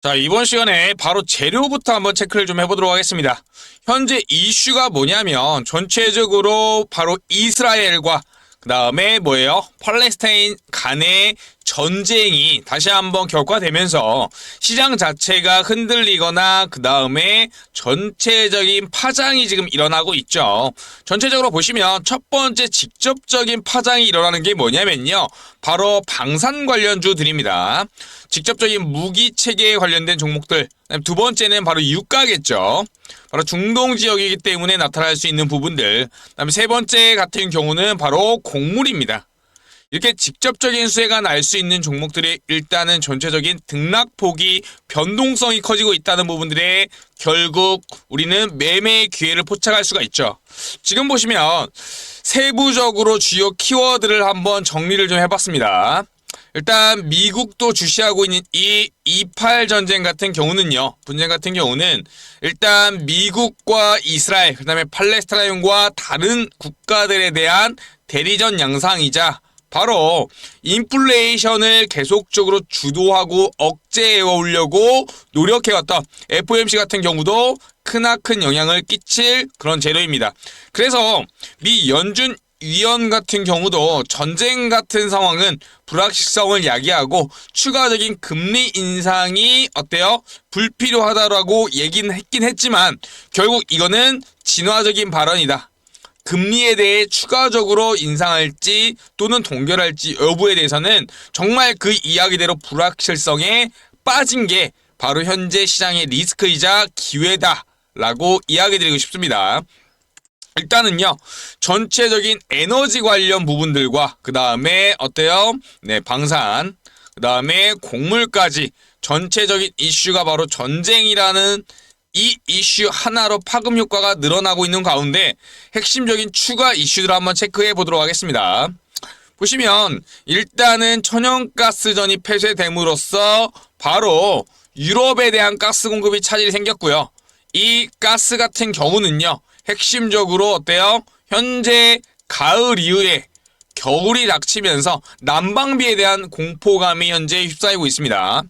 자, 이번 시간에 바로 재료부터 한번 체크를 좀 해보도록 하겠습니다. 현재 이슈가 뭐냐면 전체적으로 바로 이스라엘과 그 다음에 뭐예요? 팔레스타인 간의 전쟁이 다시 한번 격화되면서 시장 자체가 흔들리거나 그 다음에 전체적인 파장이 지금 일어나고 있죠. 전체적으로 보시면 첫 번째 직접적인 파장이 일어나는 게 뭐냐면요. 바로 방산 관련주들입니다. 직접적인 무기 체계에 관련된 종목들. 두 번째는 바로 유가겠죠. 바로 중동 지역이기 때문에 나타날 수 있는 부분들. 그다음에 세 번째 같은 경우는 바로 곡물입니다. 이렇게 직접적인 수혜가 날 수 있는 종목들이 일단은 전체적인 등락폭이 변동성이 커지고 있다는 부분들에 결국 우리는 매매의 기회를 포착할 수가 있죠. 지금 보시면 세부적으로 주요 키워드를 한번 정리를 좀 해봤습니다. 일단 미국도 주시하고 있는 이 28 전쟁 같은 경우는요. 분쟁 같은 경우는 일단 미국과 이스라엘 그다음에 팔레스타인과 다른 국가들에 대한 대리전 양상이자 바로 인플레이션을 계속적으로 주도하고 억제해 오려고 노력해왔던 FOMC 같은 경우도 크나큰 영향을 끼칠 그런 재료입니다. 그래서 미 연준 위원 같은 경우도 전쟁 같은 상황은 불확실성을 야기하고 추가적인 금리 인상이 어때요? 불필요하다라고 얘기는 했긴 했지만 결국 이거는 진화적인 발언이다. 금리에 대해 추가적으로 인상할지 또는 동결할지 여부에 대해서는 정말 그 이야기대로 불확실성에 빠진 게 바로 현재 시장의 리스크이자 기회다라고 이야기 드리고 싶습니다. 일단은요 전체적인 에너지 관련 부분들과 그 다음에 어때요? 네 방산 그 다음에 곡물까지 전체적인 이슈가 바로 전쟁이라는 이 이슈 하나로 파급 효과가 늘어나고 있는 가운데 핵심적인 추가 이슈들을 한번 체크해 보도록 하겠습니다. 보시면 일단은 천연가스전이 폐쇄됨으로써 바로 유럽에 대한 가스 공급이 차질이 생겼고요. 이 가스 같은 경우는요. 핵심적으로 어때요? 현재 가을 이후에 겨울이 닥치면서 난방비에 대한 공포감이 현재 휩싸이고 있습니다.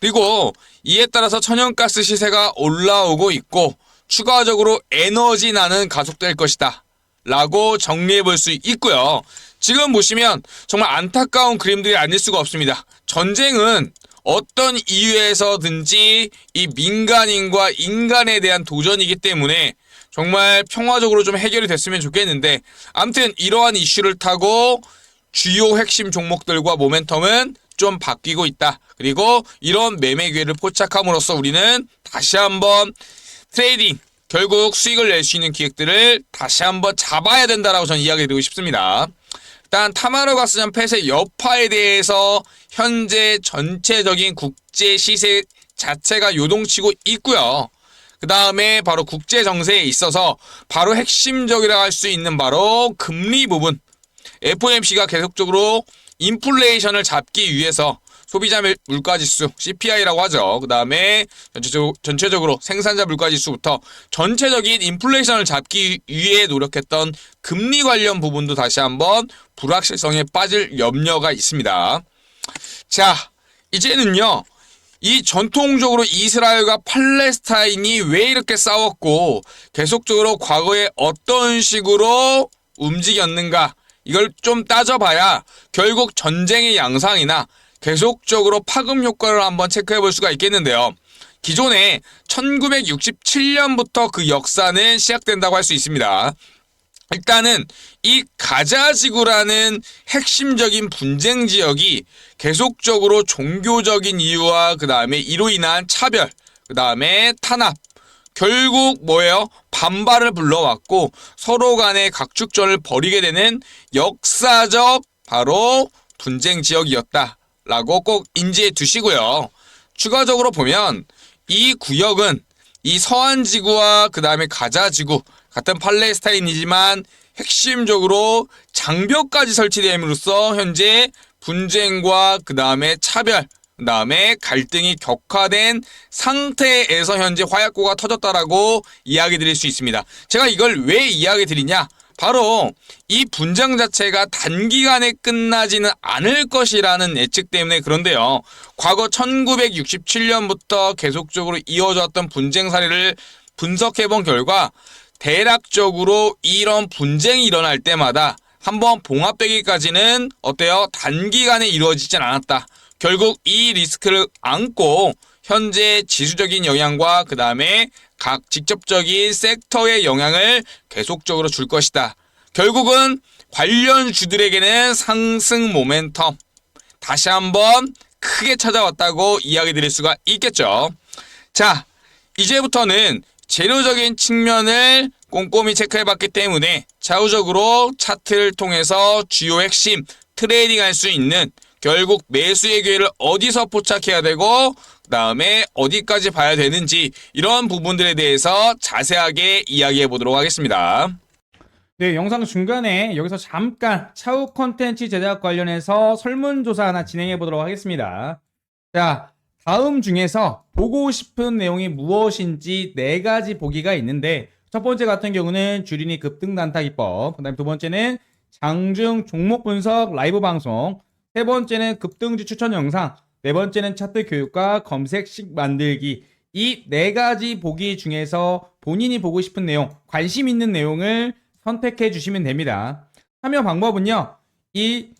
그리고 이에 따라서 천연가스 시세가 올라오고 있고 추가적으로 에너지난은 가속될 것이다. 라고 정리해 볼 수 있고요. 지금 보시면 정말 안타까운 그림들이 아닐 수가 없습니다. 전쟁은 어떤 이유에서든지 이 민간인과 인간에 대한 도전이기 때문에 정말 평화적으로 좀 해결이 됐으면 좋겠는데 아무튼 이러한 이슈를 타고 주요 핵심 종목들과 모멘텀은 좀 바뀌고 있다. 그리고 이런 매매 기회를 포착함으로써 우리는 다시 한번 트레이딩 결국 수익을 낼 수 있는 기획들을 다시 한번 잡아야 된다라고 저는 이야기 드리고 싶습니다. 일단 타마르 가스전 폐쇄 여파에 대해서 현재 전체적인 국제 시세 자체가 요동치고 있고요. 그 다음에 바로 국제 정세에 있어서 바로 핵심적이라 할 수 있는 바로 금리 부분. FOMC가 계속적으로 인플레이션을 잡기 위해서 소비자 물가지수 CPI라고 하죠. 그 다음에 전체적으로, 생산자 물가지수부터 전체적인 인플레이션을 잡기 위해 노력했던 금리 관련 부분도 다시 한번 불확실성에 빠질 염려가 있습니다. 자, 이제는요. 이 전통적으로 이스라엘과 팔레스타인이 왜 이렇게 싸웠고 계속적으로 과거에 어떤 식으로 움직였는가 이걸 좀 따져봐야 결국 전쟁의 양상이나 계속적으로 파급 효과를 한번 체크해 볼 수가 있겠는데요. 기존에 1967년부터 그 역사는 시작된다고 할 수 있습니다. 일단은 이 가자지구라는 핵심적인 분쟁 지역이 계속적으로 종교적인 이유와 그 다음에 이로 인한 차별, 그 다음에 탄압, 결국 뭐예요? 반발을 불러왔고 서로 간의 각축전을 벌이게 되는 역사적 바로 분쟁 지역이었다라고 꼭 인지해 두시고요. 추가적으로 보면 이 구역은 이 서한 지구와 그 다음에 가자 지구 같은 팔레스타인이지만 핵심적으로 장벽까지 설치됨으로써 현재 분쟁과 그 다음에 차별, 그 다음에 갈등이 격화된 상태에서 현재 화약고가 터졌다라고 이야기 드릴 수 있습니다. 제가 이걸 왜 이야기 드리냐? 바로 이 분쟁 자체가 단기간에 끝나지는 않을 것이라는 예측 때문에 그런데요. 과거 1967년부터 계속적으로 이어졌던 분쟁 사례를 분석해 본 결과 대략적으로 이런 분쟁이 일어날 때마다 한번 봉합되기까지는 어때요? 단기간에 이루어지진 않았다. 결국 이 리스크를 안고 현재 지수적인 영향과 그 다음에 각 직접적인 섹터의 영향을 계속적으로 줄 것이다. 결국은 관련 주들에게는 상승 모멘텀 다시 한번 크게 찾아왔다고 이야기 드릴 수가 있겠죠. 자, 이제부터는 재료적인 측면을 꼼꼼히 체크해 봤기 때문에 좌우적으로 차트를 통해서 주요 핵심 트레이딩 할 수 있는 결국 매수의 기회를 어디서 포착해야 되고 그 다음에 어디까지 봐야 되는지 이런 부분들에 대해서 자세하게 이야기해 보도록 하겠습니다. 네, 영상 중간에 여기서 잠깐 차후 콘텐츠 제작 관련해서 설문조사 하나 진행해 보도록 하겠습니다. 자, 다음 중에서 보고 싶은 내용이 무엇인지 네 가지 보기가 있는데 첫 번째 같은 경우는 주린이 급등 단타 기법, 그다음에 두 번째는 장중 종목 분석 라이브 방송, 세 번째는 급등주 추천 영상, 네 번째는 차트 교육과 검색식 만들기. 이 네 가지 보기 중에서 본인이 보고 싶은 내용, 관심 있는 내용을 선택해 주시면 됩니다. 참여 방법은요. 이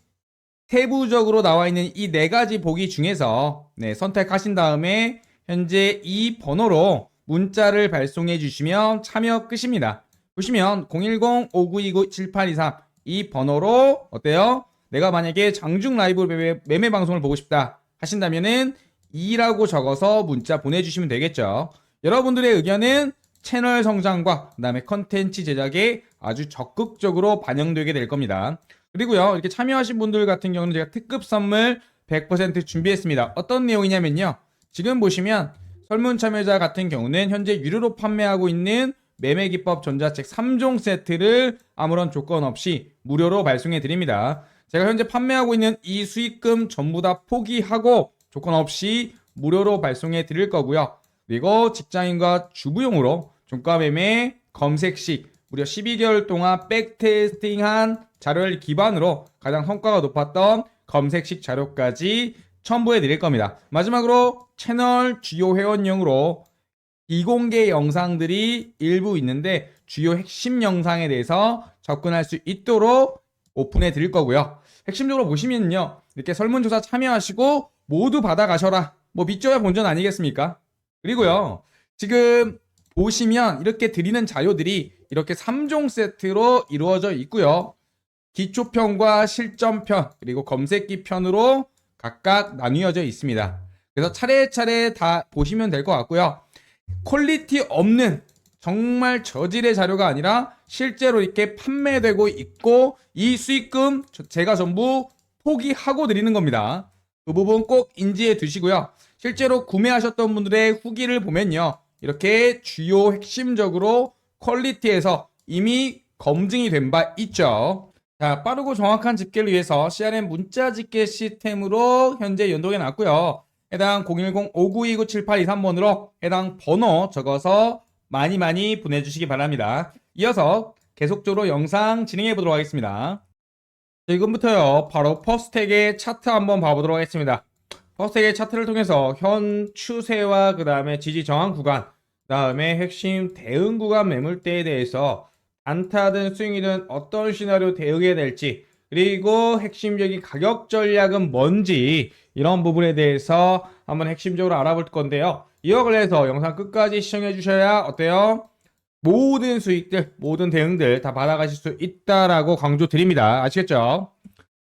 세부적으로 나와 있는 이 네 가지 보기 중에서 네, 선택하신 다음에 현재 이 번호로 문자를 발송해 주시면 참여 끝입니다. 보시면 010-5929-7823 이 번호로 어때요? 내가 만약에 장중 라이브 매매, 매매 방송을 보고 싶다 하신다면은 2라고 적어서 문자 보내주시면 되겠죠. 여러분들의 의견은 채널 성장과 그다음에 컨텐츠 제작에 아주 적극적으로 반영되게 될 겁니다. 그리고요 이렇게 참여하신 분들 같은 경우는 제가 특급 선물 100% 준비했습니다. 어떤 내용이냐면요. 지금 보시면 설문 참여자 같은 경우는 현재 유료로 판매하고 있는 매매 기법 전자책 3종 세트를 아무런 조건 없이 무료로 발송해 드립니다. 제가 현재 판매하고 있는 이 수익금 전부 다 포기하고 조건 없이 무료로 발송해 드릴 거고요. 그리고 직장인과 주부용으로 종가 매매 검색식 무려 12개월 동안 백테스팅한 자료를 기반으로 가장 성과가 높았던 검색식 자료까지 첨부해 드릴 겁니다. 마지막으로 채널 주요 회원용으로 비공개 영상들이 일부 있는데 주요 핵심 영상에 대해서 접근할 수 있도록 오픈해 드릴 거고요. 핵심적으로 보시면요. 이렇게 설문조사 참여하시고 모두 받아가셔라. 뭐 밑줘야 본전 아니겠습니까? 그리고요. 지금 보시면 이렇게 드리는 자료들이 이렇게 3종 세트로 이루어져 있고요. 기초편과 실전편 그리고 검색기 편으로 각각 나뉘어져 있습니다. 그래서 차례차례 다 보시면 될 것 같고요. 퀄리티 없는 정말 저질의 자료가 아니라 실제로 이렇게 판매되고 있고 이 수익금 저- 제가 전부 포기하고 드리는 겁니다. 그 부분 꼭 인지해 두시고요. 실제로 구매하셨던 분들의 후기를 보면요. 이렇게 주요 핵심적으로 퀄리티에서 이미 검증이 된 바 있죠. 자, 빠르고 정확한 집계를 위해서 CRM 문자 집계 시스템으로 현재 연동해 놨고요. 해당 010-5929-7823번으로 해당 번호 적어서 많이 많이 보내주시기 바랍니다. 이어서 계속적으로 영상 진행해 보도록 하겠습니다. 지금부터요, 바로 퍼스텍의 차트 한번 봐보도록 하겠습니다. 퍼스텍의 차트를 통해서 현 추세와 그 다음에 지지 저항 구간, 그 다음에 핵심 대응 구간 매물대에 대해서 안타든 스윙이든 어떤 시나리오 대응해야 될지, 그리고 핵심적인 가격 전략은 뭔지, 이런 부분에 대해서 한번 핵심적으로 알아볼 건데요. 이와 관련해서 영상 끝까지 시청해 주셔야 어때요? 모든 수익들, 모든 대응들 다 받아가실 수 있다라고 강조 드립니다. 아시겠죠?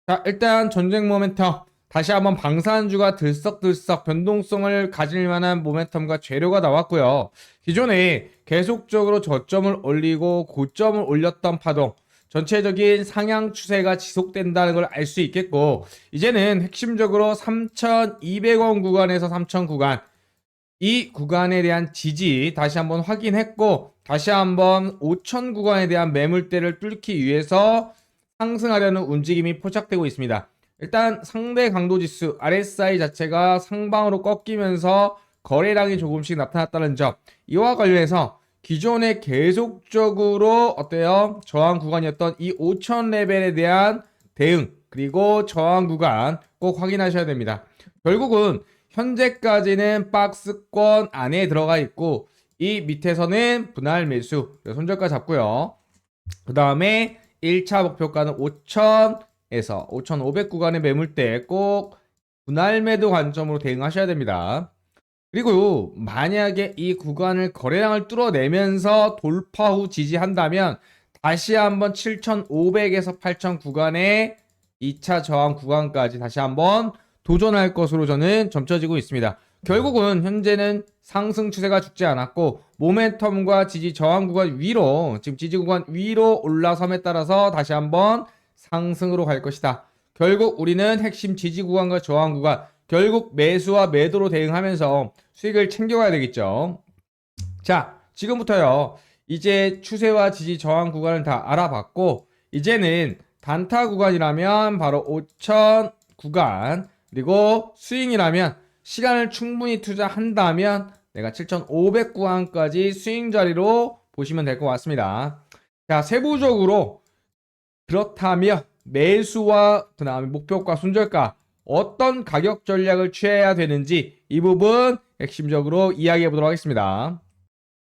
자, 일단 전쟁 모멘텀. 다시 한번 방산주가 들썩들썩 변동성을 가질 만한 모멘텀과 재료가 나왔고요. 기존에 계속적으로 저점을 올리고 고점을 올렸던 파동, 전체적인 상향 추세가 지속된다는 걸 알 수 있겠고, 이제는 핵심적으로 3,200원 구간에서 3,000 구간, 이 구간에 대한 지지 다시 한번 확인했고 다시 한번 5천 구간에 대한 매물대를 뚫기 위해서 상승하려는 움직임이 포착되고 있습니다. 일단 상대 강도 지수 RSI 자체가 상방으로 꺾이면서 거래량이 조금씩 나타났다는 점 이와 관련해서 기존에 계속적으로 어때요? 저항 구간이었던 이5000 레벨에 대한 대응 그리고 저항 구간 꼭 확인하셔야 됩니다. 결국은 현재까지는 박스권 안에 들어가 있고 이 밑에서는 분할 매수 손절가 잡고요. 그 다음에 1차 목표가는 5,000 에서 5,500 구간의 매물대 꼭 분할 매도 관점으로 대응하셔야 됩니다. 그리고 만약에 이 구간을 거래량을 뚫어내면서 돌파 후 지지한다면 다시 한번 7,500에서 8,000 구간의 2차 저항 구간까지 다시 한번 도전할 것으로 저는 점쳐지고 있습니다. 결국은 현재는 상승 추세가 죽지 않았고 모멘텀과 지지 저항 구간 위로 지금 지지 구간 위로 올라섬에 따라서 다시 한번 상승으로 갈 것이다. 결국 우리는 핵심 지지 구간과 저항 구간 결국 매수와 매도로 대응하면서 수익을 챙겨가야 되겠죠. 자, 지금부터요. 이제 추세와 지지 저항 구간을 다 알아봤고 이제는 단타 구간이라면 바로 5천 구간 그리고 스윙이라면 시간을 충분히 투자한다면 내가 7,500 구간까지 스윙 자리로 보시면 될 것 같습니다. 자, 세부적으로 그렇다면 매수와 그 다음에 목표가 손절가 어떤 가격 전략을 취해야 되는지 이 부분 핵심적으로 이야기해 보도록 하겠습니다.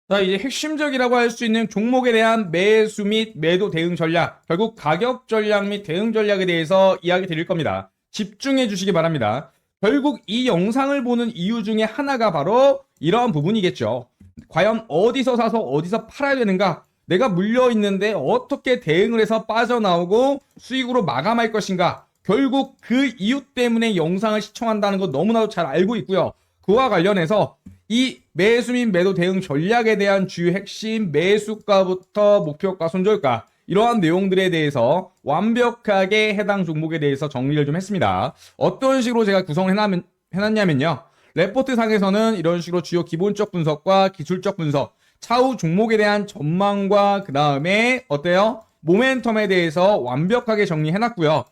자, 이제 핵심적이라고 할 수 있는 종목에 대한 매수 및 매도 대응 전략, 결국 가격 전략 및 대응 전략에 대해서 이야기 드릴 겁니다. 집중해 주시기 바랍니다. 결국 이 영상을 보는 이유 중에 하나가 바로 이러한 부분이겠죠. 과연 어디서 사서 어디서 팔아야 되는가? 내가 물려 있는데 어떻게 대응을 해서 빠져나오고 수익으로 마감할 것인가? 결국 그 이유 때문에 영상을 시청한다는 거 너무나도 잘 알고 있고요. 그와 관련해서 이 매수 및 매도 대응 전략에 대한 주요 핵심 매수가부터 목표가 손절가 이러한 내용들에 대해서 완벽하게 해당 종목에 대해서 정리를 좀 했습니다. 어떤 식으로 제가 구성을 해놨, 해놨냐면요. 레포트 상에서는 이런 식으로 주요 기본적 분석과 기술적 분석, 차후 종목에 대한 전망과 그 다음에 어때요? 모멘텀에 대해서 완벽하게 정리해놨고요.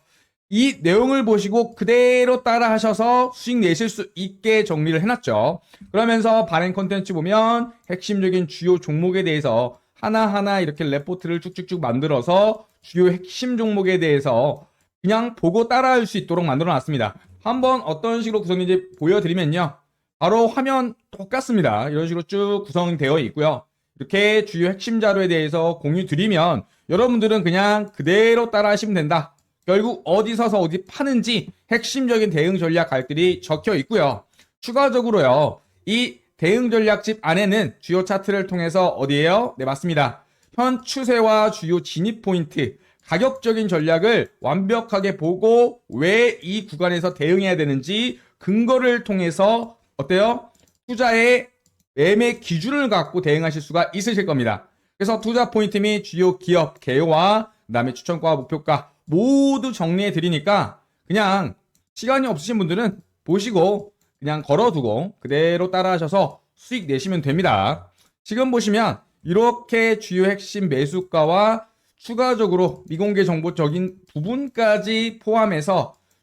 이 내용을 보시고 그대로 따라 하셔서 수익 내실 수 있게 정리를 해놨죠. 그러면서 발행 컨텐츠 보면 핵심적인 주요 종목에 대해서 하나하나 이렇게 레포트를 쭉쭉쭉 만들어서 주요 핵심 종목에 대해서 그냥 보고 따라할 수 있도록 만들어 놨습니다. 한번 어떤 식으로 구성인지 보여드리면요. 바로 화면 똑같습니다. 이런 식으로 쭉 구성되어 있고요. 이렇게 주요 핵심 자료에 대해서 공유 드리면 여러분들은 그냥 그대로 따라 하시면 된다. 결국 어디 서서 어디 파는지 핵심적인 대응 전략 갈들이 적혀 있고요. 추가적으로요. 이 대응 전략집 안에는 주요 차트를 통해서 어디에요? 네, 맞습니다. 현 추세와 주요 진입 포인트, 가격적인 전략을 완벽하게 보고 왜 이 구간에서 대응해야 되는지 근거를 통해서 어때요? 투자의 매매 기준을 갖고 대응하실 수가 있으실 겁니다. 그래서 투자 포인트 및 주요 기업 개요와 그다음에 추천과 목표가 모두 정리해 드리니까 그냥 시간이 없으신 분들은 보시고 그냥 걸어두고 그대로 따라하셔서 수익 내시면 됩니다. 지금 보시면 이렇게 주요 핵심 매수가와 추가적으로 미공개 정보적인 부분까지 포함해서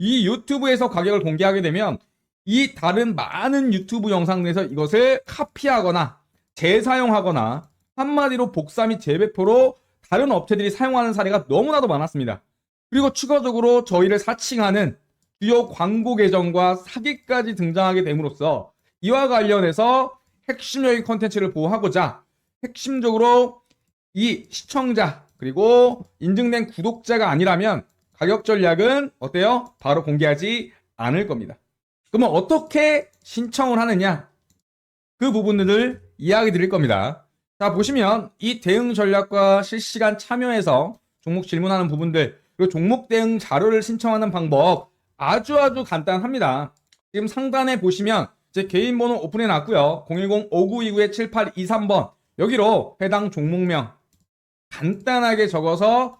이 유튜브에서 가격을 공개하게 되면 이 다른 많은 유튜브 영상에서 이것을 카피하거나 재사용하거나 한마디로 복사 및 재배포로 다른 업체들이 사용하는 사례가 너무나도 많았습니다. 그리고 추가적으로 저희를 사칭하는 주요 광고 계정과 사기까지 등장하게 됨으로써 이와 관련해서 핵심적인 컨텐츠를 보호하고자 핵심적으로 이 시청자 그리고 인증된 구독자가 아니라면 가격 전략은 어때요? 바로 공개하지 않을 겁니다. 그러면 어떻게 신청을 하느냐? 그 부분들을 이야기 드릴 겁니다. 자, 보시면 이 대응 전략과 실시간 참여해서 종목 질문하는 부분들, 그리고 종목 대응 자료를 신청하는 방법 아주 아주 간단합니다. 지금 상단에 보시면 제 개인 번호 오픈해 놨고요. 010-5929-7823번 여기로 해당 종목명 간단하게 적어서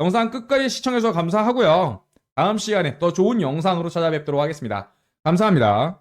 영상 끝까지 시청해주셔서 감사하고요. 다음 시간에 더 좋은 영상으로 찾아뵙도록 하겠습니다. 감사합니다.